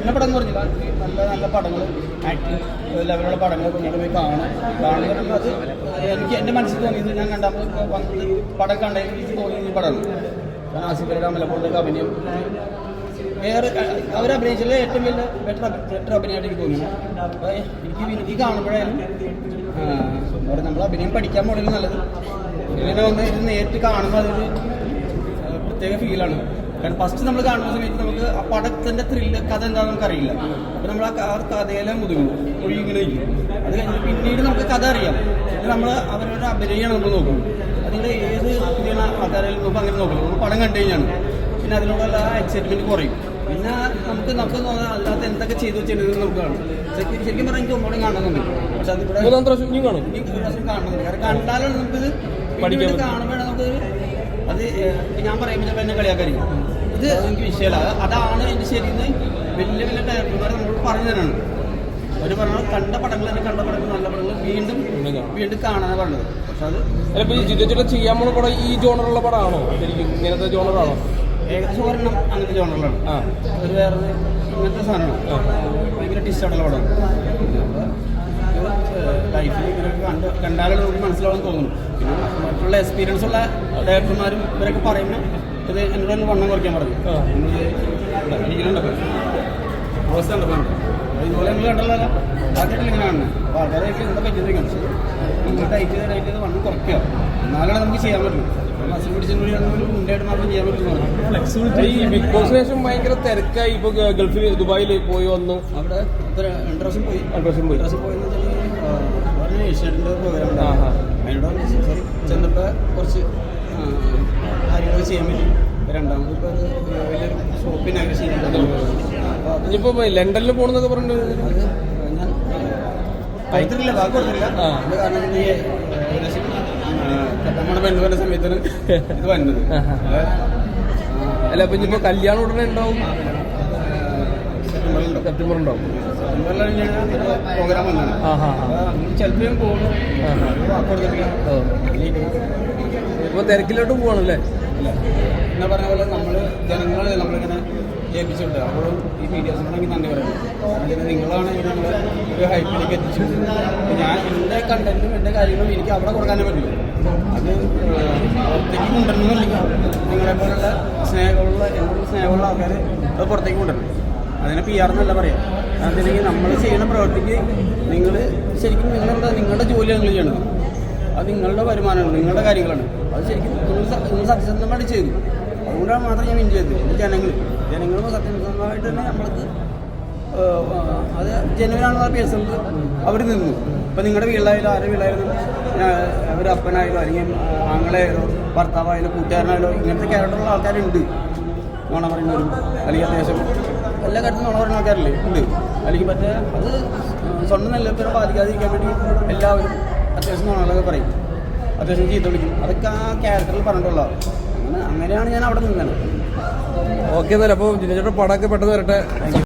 ഇന്ന പടം പറഞ്ഞു നല്ല നല്ല പടങ്ങൾ ആക്ടിങ് ലെവലുള്ള പടങ്ങൾ കുഞ്ഞുങ്ങൾ പോയി കാണണം കാണുന്നത് അത് എനിക്ക് എന്റെ മനസ്സിൽ തോന്നിയത് ഞാൻ കണ്ടപ്പോൾ വന്നത് പടം കണ്ടതിൽ എനിക്ക് തോന്നിയത് ഈ പടമാണ്. കാരണം ആസിഫലിയുടെ അമലപ്പോളിന്റെ അഭിനയം വേറെ അവർ അഭിനയിച്ചതിൽ ഏറ്റവും വലിയ ബെറ്റർ ബെറ്റർ അഭിനയമായിട്ട് എനിക്ക് തോന്നുന്നു അപ്പോൾ എനിക്ക് എനിക്ക് കാണുമ്പോഴായാലും നമ്മൾ അഭിനയം പഠിക്കാൻ പോകണമെങ്കിൽ നല്ലത്. ഇങ്ങനെ ഒന്ന് ഇത് നേരിട്ട് കാണുമ്പോൾ അതൊരു പ്രത്യേക ഫീലാണ് കാരണം ഫസ്റ്റ് നമ്മൾ കാണുന്ന സമയത്ത് നമുക്ക് ആ പടത്തിന്റെ ത്രില്ല് കഥ എന്താണെന്ന് നമുക്ക് അറിയില്ല അപ്പൊ നമ്മൾ ആ ആ കഥയെല്ലാം മുതുകും. മൊഴി ഇങ്ങനെ ഇരിക്കും. അത് കഴിഞ്ഞ് പിന്നീട് നമുക്ക് കഥ അറിയാം. പിന്നെ നമ്മൾ അവരുടെ അഭിനയമാണ് നമ്മൾ നോക്കും അതിന്റെ ഏത് അഭിനയം ആൾക്കാരെങ്കിലും നമുക്ക് അങ്ങനെ നോക്കും നമ്മൾ പടം കണ്ടു കഴിഞ്ഞാണ്. പിന്നെ അതിനോടുള്ള എക്സൈറ്റ്മെന്റ് കുറയും. പിന്നെ നമുക്ക് നമുക്ക് അതിനകത്ത് എന്തൊക്കെ ചെയ്തു വെച്ചിട്ടുണ്ടെന്ന് നമുക്ക് കാണും. ശരിക്കും ശരിക്കും പറഞ്ഞാൽ എനിക്ക് ഒന്നുകൂടെ കാണുന്നുണ്ട് പക്ഷെ അത് ഇവിടെ കാണും. കാണുന്നുണ്ട് കാരണം കണ്ടാലാണ് നമുക്ക് പഠിക്കാൻ കാണുമ്പോഴാണ് നമുക്ക് അത് ഞാൻ പറയുമ്പോൾ എന്നെ കളിയാക്കാൻ ഇത് എനിക്ക് വിഷയമല്ല അത് അതാണ് എന്റെ ശരിയെന്ന് വലിയ വലിയ ഡയറക്ടർമാർ നമ്മളോട് പറഞ്ഞു തരാണ്. അവർ പറഞ്ഞത് കണ്ട പടങ്ങൾ തന്നെ കണ്ട പടങ്ങൾ നല്ല പടങ്ങൾ വീണ്ടും വീണ്ടും കാണാൻ കാണാനാണ് പറഞ്ഞത്. പക്ഷെ അത് അല്ല ഇപ്പൊ ഈ ജിജോ ചെയ്യാൻ പോണ പടം ഈ ജോണറുള്ള പടമാണോ? ശരിക്കും ഇങ്ങനത്തെ ജോണറാണോ? ഏകദേശം ഒരെണ്ണം അങ്ങനത്തെ ജോണറിലാണ്. ഒരു വേറെ ഇങ്ങനത്തെ സാധനമാണ്. ഭയങ്കര ടിസ്റ്റായിട്ടുള്ള പടമാണ്. കണ്ടാലും നമുക്ക് മനസ്സിലാവാൻ തോന്നുന്നു. പിന്നെ മറ്റുള്ള എക്സ്പീരിയൻസ് ഉള്ള ഡയറക്ടർമാരും ഇവരൊക്കെ പറയുമ്പോൾ ഇത് എന്നോട് ഒന്ന് വണ്ണം കുറയ്ക്കാൻ പറഞ്ഞു. അവസ്ഥ ഉണ്ടപ്പോൾ ഇതുപോലെ നിങ്ങൾ കണ്ടല്ലോ ആദ്യമായിട്ട് ഇങ്ങനെ കാണുന്നത് അപ്പോൾ ആൾക്കാരൊക്കെ എന്താ പറ്റുന്നത് ഡയറ്റ് ഡയറ്റ് വണ്ണം കുറയ്ക്കുക. എന്നാലാണ് നമുക്ക് ചെയ്യാൻ പറ്റുള്ളൂ. ഈ ബിഗ് ബോസിന് ശേഷം ഭയങ്കര തിരക്കായി. ഇപ്പൊ ഗൾഫിൽ ദുബായിൽ പോയി വന്നു. അവിടെ രണ്ടു പ്രാവശ്യം പോയി. രണ്ടു പ്രാവശ്യം പോയി. രണ്ട് പ്രാവശ്യം പോയെന്ന് വെച്ചാൽ പറഞ്ഞ പ്രോഗ്രാം. അതിനോട് സോറി കുറച്ച് കാര്യങ്ങൾ ചെയ്യാൻ പറ്റും. രണ്ടാമത് ചെയ്യുന്നുണ്ട് ഇനിയിപ്പോ ലണ്ടനിൽ പോണെന്നൊക്കെ പറഞ്ഞു ഞാൻ കൊടുത്തില്ല കാരണം നമ്മുടെ പെണ്ണ് വരുന്ന സമയത്താണ് ഇത് വരുന്നത് അല്ല അപ്പൊ ഇനിയിപ്പോ കല്യാണം ഉടനെ ഉണ്ടാവും? സെപ്റ്റംബർ ഉണ്ടാവും. പ്രോഗ്രാം വന്നത് ആ ഹാ ചിലപ്പോൾ ഞാൻ പോകും. ഇപ്പൊ തിരക്കിലോട്ട് പോവാണല്ലേ? ഇല്ല. എന്നാ പറഞ്ഞ പോലെ നമ്മൾ ജനങ്ങൾ നമ്മളിങ്ങനെ ഏൽപ്പിച്ചിട്ടുണ്ട്. അപ്പോഴും ഈ മീഡിയാസിനോടെങ്കിൽ നന്ദി പറയുന്നത് കാരണം നിങ്ങളാണ് നമ്മളെ ഒരു ഹൈപ്പിലേക്ക് എത്തിച്ചത് ഞാൻ എന്റെ കണ്ടന്റും എന്റെ കാര്യങ്ങളും എനിക്ക് അവിടെ കൊടുക്കാനേ പറ്റുള്ളൂ. അത് പുറത്തേക്ക് കൊണ്ടുവരണമെന്നില്ല നിങ്ങളെ പോലുള്ള സ്നേഹമുള്ള എന്നോട് സ്നേഹമുള്ള ആൾക്കാർ അത് പുറത്തേക്ക് കൊണ്ടുവരണം അതിനെ പി ആർ എന്നല്ല പറയാം. അതില്ലെങ്കിൽ നമ്മൾ ചെയ്യുന്ന പ്രവർത്തിക്ക് നിങ്ങൾ ശരിക്കും നിങ്ങളെന്താ നിങ്ങളുടെ ജോലിയാണ് നിങ്ങൾ ചെയ്യണത് അത് നിങ്ങളുടെ വരുമാനമാണ് നിങ്ങളുടെ കാര്യങ്ങളാണ്. അത് ശരിക്കും നിങ്ങൾ സത്യസന്ധമായിട്ട് ചെയ്തു. അതുകൊണ്ടാണ് മാത്രം ഞാൻ വിൻ ചെയ്തത് ജനങ്ങൾ ജനങ്ങൾ സത്യസന്ധമായിട്ട് തന്നെ നമ്മൾക്ക് അത് ജനുവനാണെന്നുള്ള പേഴ്സണിൽ അവർ നിന്നു. ഇപ്പം നിങ്ങളുടെ വീട്ടിലായാലും ആരുടെ വീട്ടിലായാലും ഒരു അപ്പനായാലോ അല്ലെങ്കിൽ ആങ്ങളായാലോ ഭർത്താവായാലോ കൂട്ടുകാരനായാലോ ഇങ്ങനത്തെ ക്യാരക്ടറുള്ള ആൾക്കാരുണ്ട്. നോണ പറയുന്നവരും അല്ലെങ്കിൽ അത്യാവശ്യം എല്ലാ കാര്യത്തിലും നോണ പറയുന്ന ആൾക്കാരില്ലേ? ഉണ്ട്. അല്ലെങ്കിൽ മറ്റേ അത് സ്വന്തം നിലനിൽപ്പിനെ ബാധിക്കാതിരിക്കാൻ വേണ്ടി എല്ലാവരും അത്യാവശ്യം നോണകളൊക്കെ പറയും. അത്യാവശ്യം ചീത്ത വിളിക്കും. അതൊക്കെ ആ ക്യാരക്ടറിൽ പറഞ്ഞിട്ടുള്ള അങ്ങനെ അങ്ങനെയാണ് ഞാൻ അവിടെ നിന്നത്. ഓക്കെ എന്നാലും അപ്പൊ ജിജോ പടമൊക്കെ പെട്ടെന്ന് വരട്ടെ.